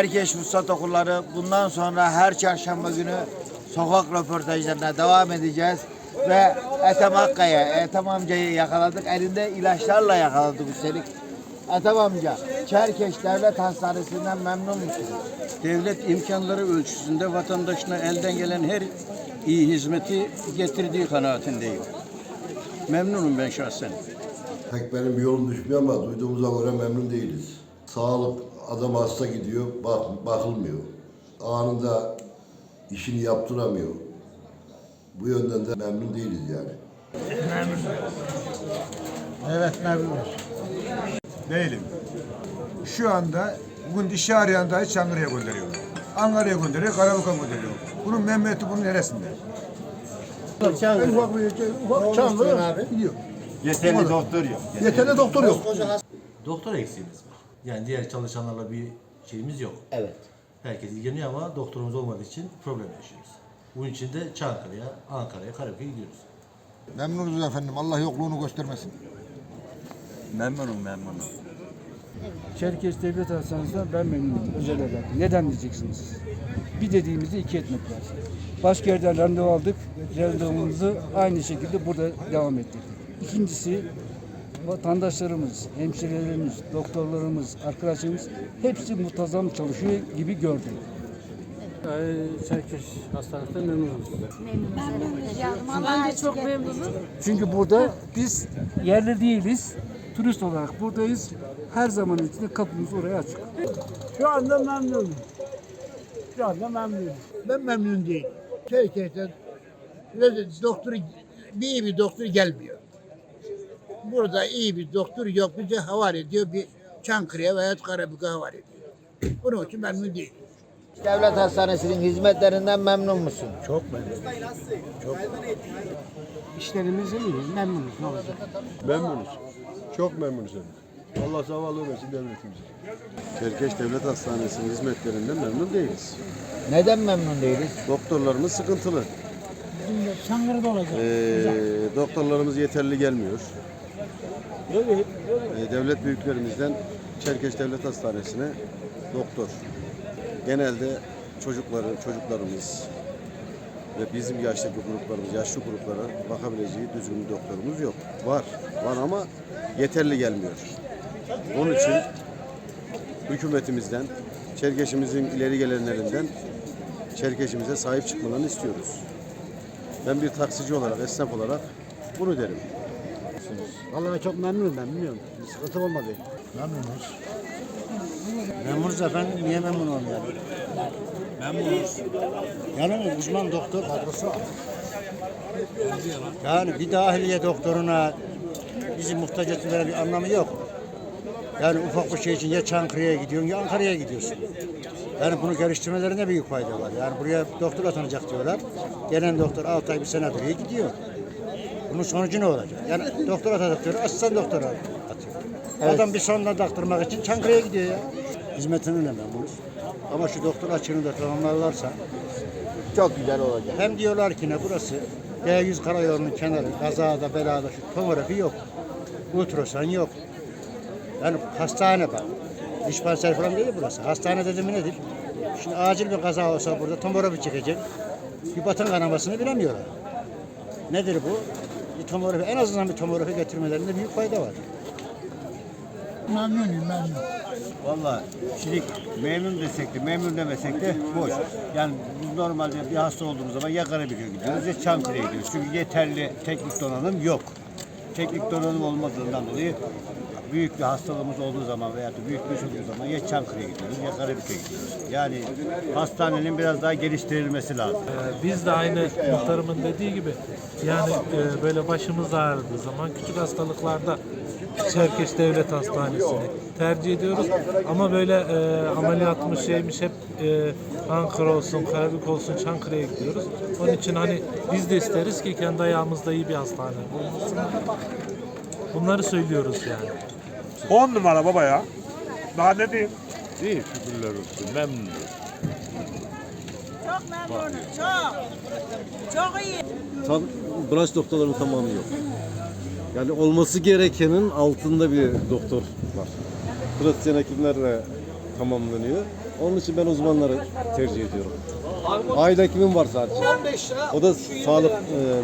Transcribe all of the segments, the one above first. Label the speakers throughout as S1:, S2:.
S1: Herkes Vuslat Okulları bundan sonra her çarşamba günü sokak röportajlarına devam edeceğiz. Ve Ethem Akkaya, Ethem amcayı yakaladık. Elinde ilaçlarla yakaladık üstelik. Ethem amca, Çerkeş Devlet Hastanesi'nden memnun musunuz?
S2: devlet imkanları ölçüsünde vatandaşına elden gelen her iyi hizmeti getirdiği kanaatindeyim. Memnunum ben şahsen.
S3: Pek benim bir yolum düşmüyor ama duyduğumuza göre memnun değiliz. Sağlık adam hasta gidiyor, bak, bakılmıyor. Anında işini yaptıramıyor. Bu yönden de memnun değiliz yani.
S4: Evet memnunuz. Değilim. Şu anda bugün dişi arayan dahi Çankırı'ya gönderiyorlar. Ankara'ya gönderiyor, Karabuk'a gönderiyor. Bunun memnuniyeti bunun neresinde?
S5: En ufak bir ufak gidiyor.
S1: Yeterli doktor yok.
S5: Yeterli doktor yok.
S6: Doktor eksiğimiz var. Yani diğer çalışanlarla bir şeyimiz yok.
S1: Evet.
S6: Herkes ilgileniyor ama doktorumuz olmadığı için problem yaşıyoruz. Bunun için de Çankırı'ya, Ankara'ya, Karabük'e gidiyoruz.
S5: Memnunuz efendim. Allah yokluğunu göstermesin.
S2: Memnunum memnunum.
S7: Çerkez Devlet Hastanesi'nden ben memnunum özel olarak. Neden diyeceksiniz? Bir dediğimizi iki etmek lazım. Başka yerden randevu aldık. Randevumuzu aynı şekilde burada devam ettirdik. İkincisi vatandaşlarımız, hemşirelerimiz, doktorlarımız, arkadaşlarımız hepsi muntazam çalışıyor gibi gördüm. Çerkez Hastanesi'nden memnunuz.
S8: Ben de çok memnunum.
S7: Çünkü burada biz yerli değiliz. Turist olarak buradayız. Her zaman içinde kapımız oraya açık.
S8: Şu anda memnunum. Şu anda memnunum.
S5: Ben memnun değilim. Çerkez'de doktor iyi bir doktor gelmiyor. Burada iyi bir doktor yok. Bize havale ediyor. Bir Çankırı'ya veya Karabük'e havale ediyor. Bunun için memnun değilim.
S1: Devlet Hastanesi'nin hizmetlerinden memnun musun?
S7: İşlerimiz iyi, memnunuz. Ne olacak?
S9: Memnunuz. Çok memnunuz. Allah zavallı versin devletimize. Çerkeş Devlet Hastanesi'nin hizmetlerinden memnun değiliz.
S1: Neden memnun değiliz?
S9: Doktorlarımız sıkıntılı.
S8: Çankırı'da olacak.
S9: Ee, doktorlarımız yeterli gelmiyor. Ee, devlet büyüklerimizden Çerkeş Devlet Hastanesi'ne doktor. Genelde çocukları, çocuklarımız ve bizim yaştaki gruplarımız, yaşlı gruplara bakabileceği düzgün bir doktorumuz yok. Var, var ama yeterli gelmiyor. Onun için hükümetimizden, Çerkeşimizin ileri gelenlerinden Çerkeşimize sahip çıkmalarını istiyoruz. Ben bir taksici olarak, esnaf olarak bunu derim.
S7: Vallahi ben çok memnunum ben bilmiyorum. Bir sıkıntı olmadı.
S4: Memnunuz.
S7: Memnunuz efendim. Niye memnun olmayalım? Memnunuz. Yani uzman doktor kadrosu var. Yani bir dahiliye doktoruna bizi muhtaç etmeleri bir anlamı yok. Yani ufak bir şey için ya Çankırı'ya gidiyorsun ya Ankara'ya gidiyorsun. Yani bunu geliştirmelerinde büyük fayda var. Yani buraya doktor atanacak diyorlar. Gelen doktor 6 ay bir sene buraya gidiyor. Bunun sonucu ne olacak? Yani doktor atacak diyor, asistan doktor atıyor. Adam bir sonuna taktırmak için Çankırı'ya gidiyor ya. Hizmetinin de memnunuz. Ama şu doktor açığını da tamamlarlarsa
S1: Çok güzel olacak.
S7: hem diyorlar ki ne burası D100 karayolunun kenarı kazada belada şu tomografi yok. Ultrason yok. Yani hastane bak. Dispanser falan değil burası. Hastane dedim mi nedir? Şimdi acil bir kaza olsa burada tomografi çekecek. Bir batın kanamasını bilemiyorlar. Nedir bu? Bir tomografi, en azından bir tomografi getirmelerinde büyük fayda var.
S5: Memnunum memnun.
S10: Vallahi şimdi memnun desek de memnun demesek de boş. Yani biz normalde bir hasta olduğumuz zaman ya Karabük'e gidiyoruz ya Çankırı'ya gidiyoruz. Çünkü yeterli teknik donanım yok. Teknik donanım olmadığından dolayı büyük bir hastalığımız olduğu zaman veya büyük bir iş olduğu zaman ya Çankırı'ya gidiyoruz ya Karabük'e gidiyoruz. Yani hastanenin biraz daha geliştirilmesi lazım.
S11: Biz de aynı muhtarımın dediği gibi yani e, böyle başımız ağrıdığı zaman küçük hastalıklarda Çerkeş Devlet Hastanesi'ni tercih ediyoruz. Ama böyle e, ameliyatmış şeymiş hep e, Ankara olsun, Karabük olsun, Çankırı'ya gidiyoruz. Onun için hani biz de isteriz ki kendi ayağımızda iyi bir hastane olmasın. Bunları söylüyoruz yani.
S4: 10 numara baba ya. Daha ne diyeyim?
S9: İyi şükürler olsun. Memnunum.
S8: Çok memnunum. Çok. Çok iyi.
S9: Tam, branş doktorların tamamı yok. Yani olması gerekenin altında bir doktor var. Pratisyen hekimlerle tamamlanıyor.
S12: Onun için ben uzmanları tercih ediyorum. Aile hekimim var sadece. O da sağlık e,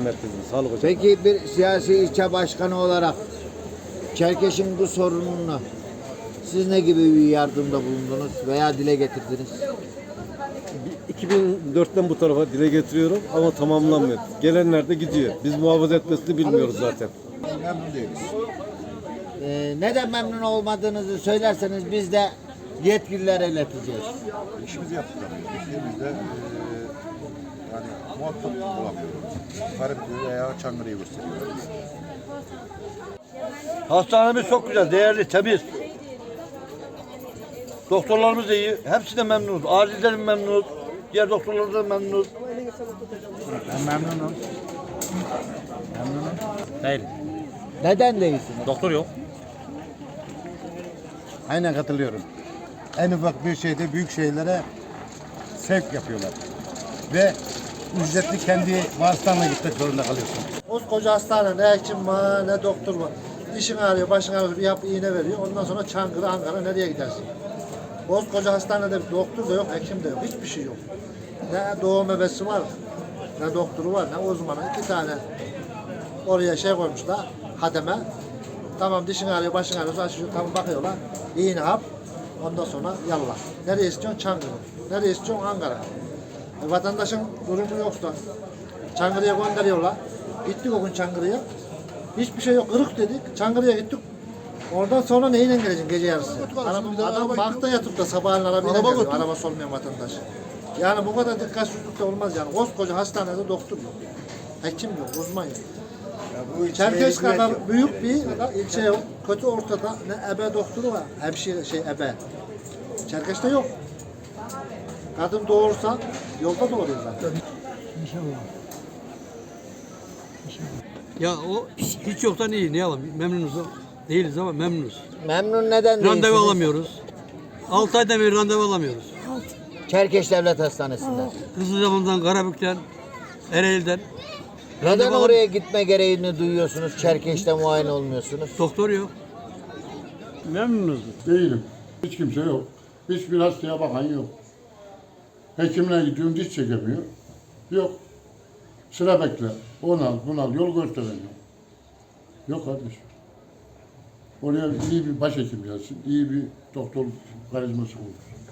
S12: merkezinde, sağlık ocağında.
S1: Peki bir siyasi ilçe başkanı olarak Çerkeş'in bu sorununu siz ne gibi bir yardımda bulundunuz veya dile getirdiniz?
S12: 2004'ten bu tarafa dile getiriyorum ama tamamlanmıyor. Gelenler de gidiyor. Biz muhafaza etmesini bilmiyoruz zaten.
S1: Memnun değiliz. Ee, neden memnun olmadığınızı söylerseniz biz de yetkililere ileteceğiz.
S13: İşimizi yaptık tabii. Gittiğimizde eee yani muhatap olamıyoruz. Karabük'ü veya Çankırı'yı gösteriyorlar.
S2: Hastanemiz çok güzel, değerli, temiz. Doktorlarımız da iyi. Hepsi de memnunuz. Acilden memnunuz. Diğer doktorlardan memnunuz.
S7: Ben memnunum. Memnunum. Değil.
S1: Neden değilsiniz?
S7: Doktor yok. Aynen katılıyorum. En ufak bir şeyde büyük şeylere sevk yapıyorlar. Ve ücretli kendi vasıtanla gitmek zorunda kalıyorsun.
S4: Koskoca hastane ne hekim var ne doktor var. Dişin ağrıyor, başın ağrıyor, bir yap iğne veriyor. Ondan sonra Çankırı, Ankara nereye gidersin? Koskoca hastanede bir doktor da yok, hekim de yok. Hiçbir şey yok. Ne doğum bebesi var, ne doktoru var, ne uzmanı. İki tane oraya şey koymuşlar, hademe. Tamam dişin ağrıyor, başın ağrıyor, açıyor, tamam bakıyorlar. İğne hap, ondan sonra yallah. Nereye istiyorsun? Çankırı. Nereye istiyorsun? Ankara. E, vatandaşın durumu yoksa Çankırı'ya gönderiyorlar. Gittik o Çankırı'ya. Hiçbir şey yok. Kırık dedik. Çankırı'ya gittik. Oradan sonra neyle geleceksin gece yarısı? Araba, adam bakta yatıp da sabahleyin arabayla
S14: Araba
S4: geliyor.
S14: götür.
S4: Arabası olmayan vatandaş. Yani bu kadar dikkatsizlik de olmaz yani. Koskoca hastanede doktor yok. Hekim yok, uzman yok. Çerkeş kadar büyük bir ilçe yok. Kötü ortada ne ebe doktoru var. Hemşire şey ebe. Çerkeş'te yok. Kadın doğursa yolda doğuruyor zaten.
S2: Ya o hiç yoktan iyi. Ne yapalım? Memnunuz değiliz ama memnunuz.
S1: Memnun neden değilsiniz?
S2: Randevu alamıyoruz. 6 ayda bir randevu alamıyoruz.
S1: Çerkeş Devlet Hastanesi'nde.
S2: Kızılcahamam'dan, Karabük'ten, Ereğli'den.
S1: Neden
S2: Randevu
S1: oraya gitme gereğini duyuyorsunuz? Çerkeş'te muayene olmuyorsunuz.
S2: Doktor yok.
S13: Memnunuz.
S14: Değilim. Hiç kimse yok. Hiçbir hastaya bakan yok. Hekimle gidiyorum diş çekemiyor. Yok. Sıra bekle. Onu al, bunu al. Yol gösteren yok. Yok kardeşim. Oraya iyi bir başhekim gelsin. iyi bir doktor karizması olur.